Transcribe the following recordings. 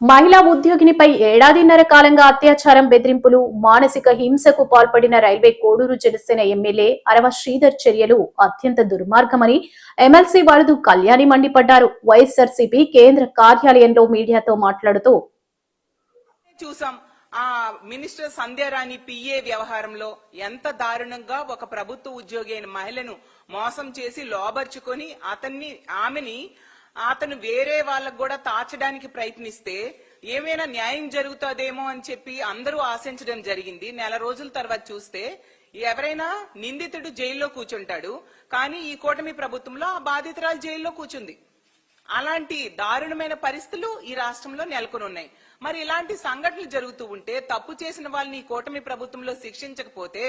మహిళా ఉద్యోగినిపై ఏడాదిన్నర కాలంగా అత్యాచారం బెదిరింపులు మానసిక హింసకు పాల్పడిన రైల్వే కోడూరు జనసేన ఎమ్మెల్యే అరవ శ్రీధర్ చర్యలు అత్యంత దుర్మార్గమని ఎమ్మెల్సీ వరదు కళ్యాణి మండిపడ్డారు. వైఎస్ఆర్సీపీ కేంద్ర కార్యాలయంలో మీడియాతో మాట్లాడుతూ చూసాం. ఆ మినిస్టర్ సంధ్యారాణి పిఏ వ్యవహారంలో ఎంత దారుణంగా ఒక ప్రభుత్వ ఉద్యోగి అయిన మహిళను మోసం చేసి లోబర్చుకొని అతన్ని ఆమెని అతను వేరే వాళ్ళకు కూడా తాచడానికి ప్రయత్నిస్తే ఏమైనా న్యాయం జరుగుతుందేమో అని చెప్పి అందరూ ఆశించడం జరిగింది. నెల రోజుల తర్వాత చూస్తే ఎవరైనా నిందితుడు జైల్లో కూర్చుంటాడు. కానీ ఈ కూటమి ప్రభుత్వంలో ఆ బాధితురాలు జైల్లో కూర్చుంది. అలాంటి దారుణమైన పరిస్థితులు ఈ రాష్ట్రంలో నెలకొని ఉన్నాయి మరి ఇలాంటి సంఘటనలు జరుగుతూ ఉంటే తప్పు చేసిన వాళ్ళని ఈ కూటమి ప్రభుత్వంలో శిక్షించకపోతే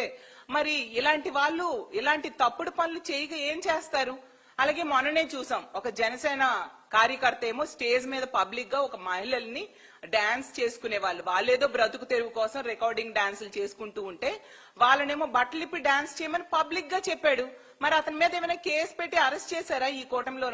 మరి ఇలాంటి వాళ్ళు ఇలాంటి తప్పుడు పనులు చేయగా ఏం చేస్తారు? అలాగే మొన్ననే చూసాం ఒక జనసేన కార్యకర్త ఏమో స్టేజ్ మీద పబ్లిక్గా ఒక మహిళల్ని డాన్స్ చేసుకునే వాళ్ళు వాళ్ళేదో బ్రతుకు తెరువు కోసం రికార్డింగ్ డాన్సులు చేసుకుంటూ ఉంటే వాళ్ళనేమో బట్టలిప్పి డాన్స్ చేయమని పబ్లిక్గా చెప్పాడు. మరి అతని మీద ఏమైనా కేసు పెట్టి అరెస్ట్ చేశారా ఈ కూటమిలో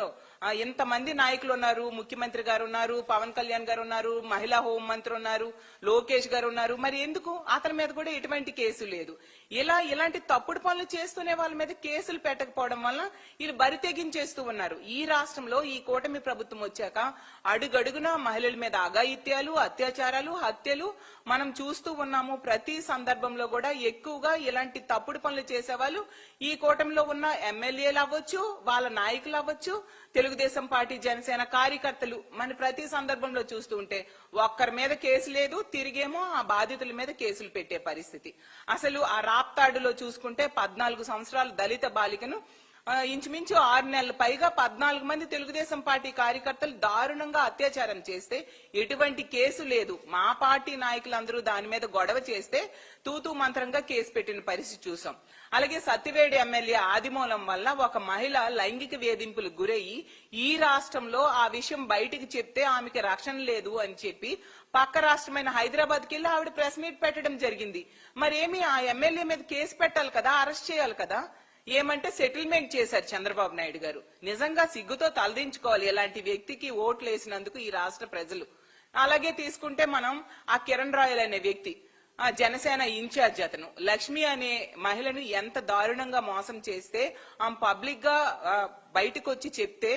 ఎంతమంది నాయకులు ఉన్నారు? ముఖ్యమంత్రి గారు ఉన్నారు పవన్ కళ్యాణ్ గారు ఉన్నారు మహిళా హోం మంత్రి ఉన్నారు లోకేష్ గారు ఉన్నారు. మరి ఎందుకు? అతని మీద కూడా ఎటువంటి కేసు లేదు. ఇలా ఇలాంటి తప్పుడు పనులు చేస్తూనే వాళ్ళ మీద కేసులు పెట్టకపోవడం వల్ల వీళ్ళు బరి తెగించేస్తూ ఉన్నారు. ఈ రాష్ట్రంలో ఈ కూటమి ప్రభుత్వం వచ్చాక అడుగడుగున మహిళల మీద అఘాయిత్యాలు అత్యాచారాలు హత్యలు మనం చూస్తూ ఉన్నాము. ప్రతి సందర్భంలో కూడా ఎక్కువగా ఇలాంటి తప్పుడు పనులు చేసేవాళ్ళు ఈ కూటమిలో ఉన్న ఎమ్మెల్యేలు అవ్వచ్చు వాళ్ళ నాయకులు అవ్వచ్చు తెలుగుదేశం పార్టీ జనసేన కార్యకర్తలు మన ప్రతి సందర్భంలో చూస్తూ ఉంటే ఒక్కరి మీద కేసు లేదు తిరిగేమో ఆ బాధితుల మీద కేసులు పెట్టే పరిస్థితి. అసలు ఆ రాప్తాడులో చూసుకుంటే పద్నాలుగు సంవత్సరాల దళిత బాలికను ఇంచుమించు ఆరు నెలల. పైగా పద్నాలుగు మంది తెలుగుదేశం పార్టీ కార్యకర్తలు దారుణంగా అత్యాచారం చేస్తే ఎటువంటి కేసు లేదు. మా పార్టీ నాయకులందరూ దాని మీద గొడవ చేస్తే తూతూ మంత్రంగా కేసు పెట్టిన పరిస్థితి చూసాం. అలాగే సత్యవేడి ఎమ్మెల్యే ఆదిమూలం వల్ల ఒక మహిళ లైంగిక వేధింపులకు గురయ్యి ఈ రాష్ట్రంలో ఆ విషయం బయటికి చెప్తే ఆమెకి రక్షణ లేదు అని చెప్పి పక్క రాష్ట్రమైన హైదరాబాద్ వెళ్ళి ఆవిడ ప్రెస్ మీట్ పెట్టడం జరిగింది. మరేమి ఆ ఎమ్మెల్యే మీద కేసు పెట్టాలి కదా అరెస్ట్ చేయాలి కదా? ఏమంటే సెటిల్మెంట్ చేశారు చంద్రబాబు నాయుడు గారు. నిజంగా సిగ్గుతో తలదించుకోవాలి ఇలాంటి వ్యక్తికి ఓట్లు వేసినందుకు ఈ రాష్ట్ర ప్రజలు. అలాగే తీసుకుంటే మనం ఆ కిరణ్ రాయల్ అనే వ్యక్తి ఆ జనసేన ఇన్ఛార్జ్ అతను. లక్ష్మి అనే మహిళను ఎంత దారుణంగా మోసం చేస్తే ఆమె పబ్లిక్గా ఆ, బయటకు వచ్చి చెప్తే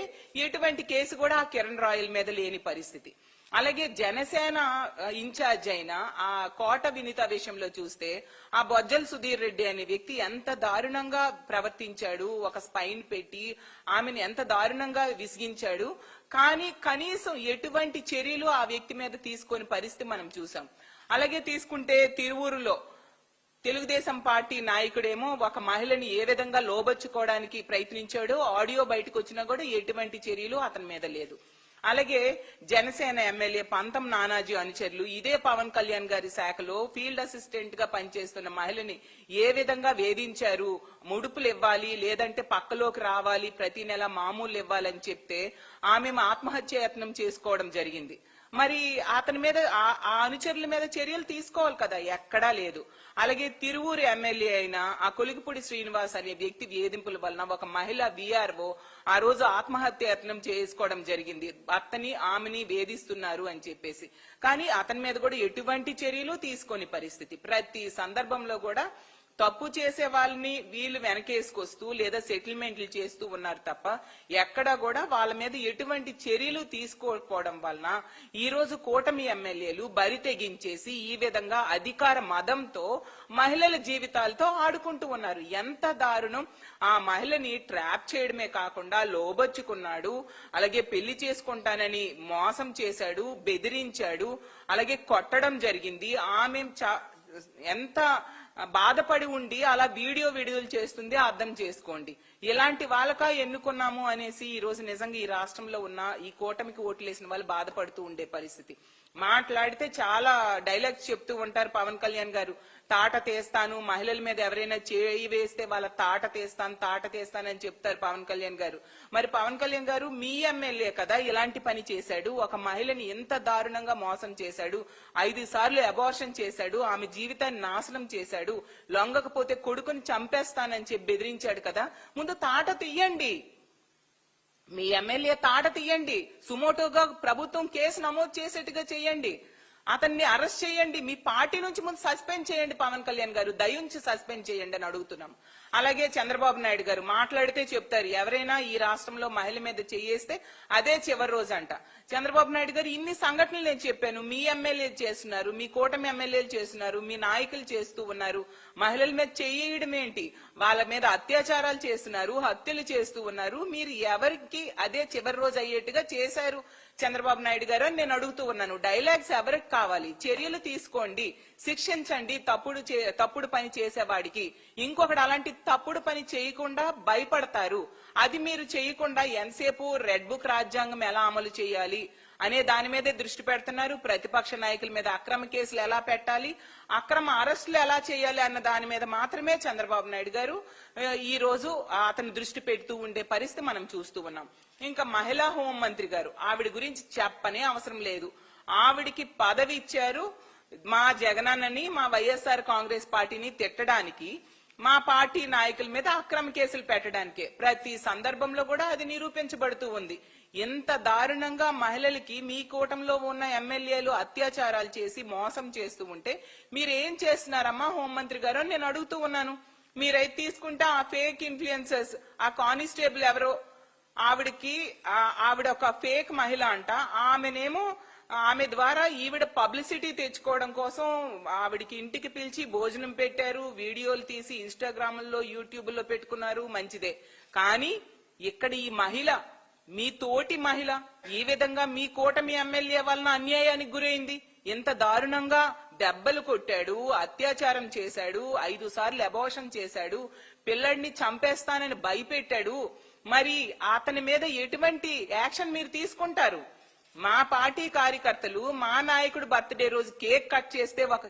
ఎటువంటి కేసు కూడా ఆ కిరణ్ రాయల్ మీద లేని పరిస్థితి. అలాగే జనసేన ఇన్ఛార్జ్ అయిన ఆ కోట వినిత విషయంలో చూస్తే ఆ బొజ్జల్ సుధీర్ రెడ్డి అనే వ్యక్తి ఎంత దారుణంగా ప్రవర్తించాడు ఒక స్పైన్ పెట్టి ఆమెను ఎంత దారుణంగా విసిగించాడు. కానీ కనీసం ఎటువంటి చర్యలు ఆ వ్యక్తి మీద తీసుకొని పరిస్థితి మనం చూసాం. అలాగే తీసుకుంటే తిరువూరులో తెలుగుదేశం పార్టీ నాయకుడేమో ఒక మహిళని ఏ విధంగా లోబర్చుకోవడానికి ప్రయత్నించాడో ఆడియో బయటకు వచ్చినా కూడా ఎటువంటి చర్యలు అతని మీద లేదు. అలాగే జనసేన ఎమ్మెల్యే పంతం నానాజీ అనుచరులు ఇదే పవన్ కళ్యాణ్ గారి శాఖలో ఫీల్డ్ అసిస్టెంట్గా పనిచేస్తున్న మహిళని ఏ విధంగా వేధించారు ముడుపులు ఇవ్వాలి లేదంటే పక్కలోకి రావాలి ప్రతి నెల మామూలు ఇవ్వాలని చెప్తే ఆమె ఆత్మహత్య యత్నం చేసుకోవడం జరిగింది. మరి అతని మీద ఆ- అనుచరుల మీద చర్యలు తీసుకోవాలి కదా ఎక్కడా లేదు. అలాగే తిరువూరు ఎమ్మెల్యే అయిన ఆ కొలిగిపూడి శ్రీనివాస్ అనే వ్యక్తి వేధింపుల వలన ఒక మహిళ విఆర్ఓ ఆ రోజు ఆత్మహత్య యత్నం చేసుకోవడం జరిగింది. భర్తని ఆమెని వేధిస్తున్నారు అని చెప్పేసి. కానీ అతని మీద కూడా ఎటువంటి చర్యలు తీసుకోని పరిస్థితి. ప్రతి సందర్భంలో కూడా తప్పు చేసే వాళ్ళని వీళ్ళు వెనకేసుకొస్తూ లేదా సెటిల్మెంట్లు చేస్తూ ఉన్నారు తప్ప ఎక్కడా కూడా వాళ్ళ మీద ఎటువంటి చర్యలు తీసుకోకపోవడం వలన ఈ రోజు కూటమి ఎమ్మెల్యేలు బరి తెగించేసి ఈ విధంగా అధికార మదంతో మహిళల జీవితాలతో ఆడుకుంటూ ఉన్నారు. ఎంత దారుణం. ఆ మహిళని ట్రాప్ చేయడమే కాకుండా లోబొచ్చుకున్నాడు అలాగే పెళ్ళి చేసుకుంటానని మోసం చేశాడు బెదిరించాడు అలాగే కొట్టడం జరిగింది. ఆమె చా- ఎంత బాధపడి ఉండి అలా వీడియో విడుదల చేస్తుంది అర్థం చేసుకోండి. ఇలాంటి వాళ్ళకా ఎన్నుకున్నాము అనేసి ఈ రోజు నిజంగా ఈ రాష్ట్రంలో ఉన్న ఈ కూటమికి ఓట్లేసిన వాళ్ళు బాధపడుతూ ఉండే పరిస్థితి. మాట్లాడితే చాలా డైలాగ్స్ చెప్తూ ఉంటారు పవన్ కళ్యాణ్ గారు. తాట తీస్తాను మహిళల మీద ఎవరైనా చేయి వేస్తే వాళ్ళ తాట తీస్తాను తాట తీస్తానని చెప్తారు పవన్ కళ్యాణ్ గారు. మరి పవన్ కళ్యాణ్ గారు మీ ఎమ్మెల్యే కదా ఇలాంటి పని చేశాడు ఒక మహిళని ఎంత దారుణంగా మోసం చేశాడు ఐదు సార్లు అబార్షన్ చేశాడు ఆమె జీవితాన్ని నాశనం చేశాడు లొంగకపోతే కొడుకుని చంపేస్తానని చెప్పి బెదిరించాడు కదా. ముందు తాట తీయండి. మీ ఎమ్మెల్యే తాట తీయండి. సుమోటోగా ప్రభుత్వం కేసు నమోదు చేసేట్టుగా చేయండి. అతన్ని అరెస్ట్ చేయండి. మీ పార్టీ నుంచి ముందు సస్పెండ్ చేయండి పవన్ కళ్యాణ్ గారు. దయించి సస్పెండ్ చేయండి అని అడుగుతున్నాం. అలాగే చంద్రబాబు నాయుడు గారు మాట్లాడితే చెప్తారు ఎవరైనా ఈ రాష్ట్రంలో మహిళ మీద చేయేస్తే అదే చివరి రోజు అంట చంద్రబాబు నాయుడు గారు ఇన్ని సంఘటనలు నేను చెప్పాను మీ ఎమ్మెల్యేలు చేస్తున్నారు మీ కూటమి ఎమ్మెల్యేలు చేస్తున్నారు మీ నాయకులు చేస్తూ ఉన్నారు. మహిళల మీద చేయడం ఏంటి? వాళ్ళ మీద అత్యాచారాలు చేస్తున్నారు హత్యలు చేస్తూ ఉన్నారు. మీరు ఎవరికి అదే చివరి రోజు అయ్యేట్టుగా చేశారు చంద్రబాబు నాయుడు గారు అని నేను అడుగుతూ ఉన్నాను. డైలాగ్స్ ఎవరికి కావాలి? చర్యలు తీసుకోండి శిక్షించండి తప్పుడు చే- తప్పుడు పని చేసేవాడికి. ఇంకొకటి అలాంటి తప్పుడు పని చేయకుండా భయపడతారు. అది మీరు చేయకుండా ఎంతసేపు రెడ్ బుక్ రాజ్యాంగం ఎలా అమలు చేయాలి అనే దాని మీదే దృష్టి పెడుతున్నారు. ప్రతిపక్ష నాయకుల మీద అక్రమ కేసులు ఎలా పెట్టాలి అక్రమ అరెస్టులు ఎలా చేయాలి అన్న దాని మీద మాత్రమే చంద్రబాబు నాయుడు గారు ఈ రోజు అతను దృష్టి పెడుతూ ఉండే పరిస్థితి మనం చూస్తూ ఉన్నాం. ఇంకా మహిళా హోం మంత్రి గారు ఆవిడ గురించి చెప్పనే అవసరం లేదు. ఆవిడికి పదవి ఇచ్చారు. మా జగనన్నని మా వైఎస్ఆర్ కాంగ్రెస్ పార్టీని తిట్టడానికి మా పార్టీ నాయకుల మీద అక్రమ కేసులు పెట్టడానికే. ప్రతి సందర్భంలో కూడా అది నిరూపించబడుతూ ఉంది. ఎంత దారుణంగా మహిళలకి మీ కూటంలో ఉన్న ఎమ్మెల్యేలు అత్యాచారాలు చేసి మోసం చేస్తూ ఉంటే మీరు ఏం చేస్తున్నారమ్మా హోంమంత్రి గారు నేను అడుగుతూ ఉన్నాను. మీరైతే తీసుకుంటే ఆ ఫేక్ ఇన్ఫ్లుయెన్సర్స్ ఆ కానిస్టేబుల్ ఎవరో ఆవిడకి ఆవిడ ఒక ఫేక్ మహిళ అంట. ఆమెనేమో ఆమె ద్వారా ఈవిడ పబ్లిసిటీ తెచ్చుకోవడం కోసం ఆవిడకి ఇంటికి పిలిచి భోజనం పెట్టారు వీడియోలు తీసి ఇన్స్టాగ్రామ్లో యూట్యూబ్లో పెట్టుకున్నారు మంచిదే. కానీ ఇక్కడ ఈ మహిళ మీ తోటి మహిళ ఈ విధంగా మీ కూటమి ఎమ్మెల్యే వలన అన్యాయానికి గురైంది. ఇంత దారుణంగా దెబ్బలు కొట్టాడు అత్యాచారం చేశాడు ఐదు సార్లు అబోషన్ చేశాడు పిల్లడిని చంపేస్తానని భయపెట్టాడు. మరి అతని మీద ఎటువంటి యాక్షన్ మీరు తీసుకుంటారు? మా పార్టీ కార్యకర్తలు మా నాయకుడు బర్త్డే రోజు కేక్ కట్ చేస్తే ఒక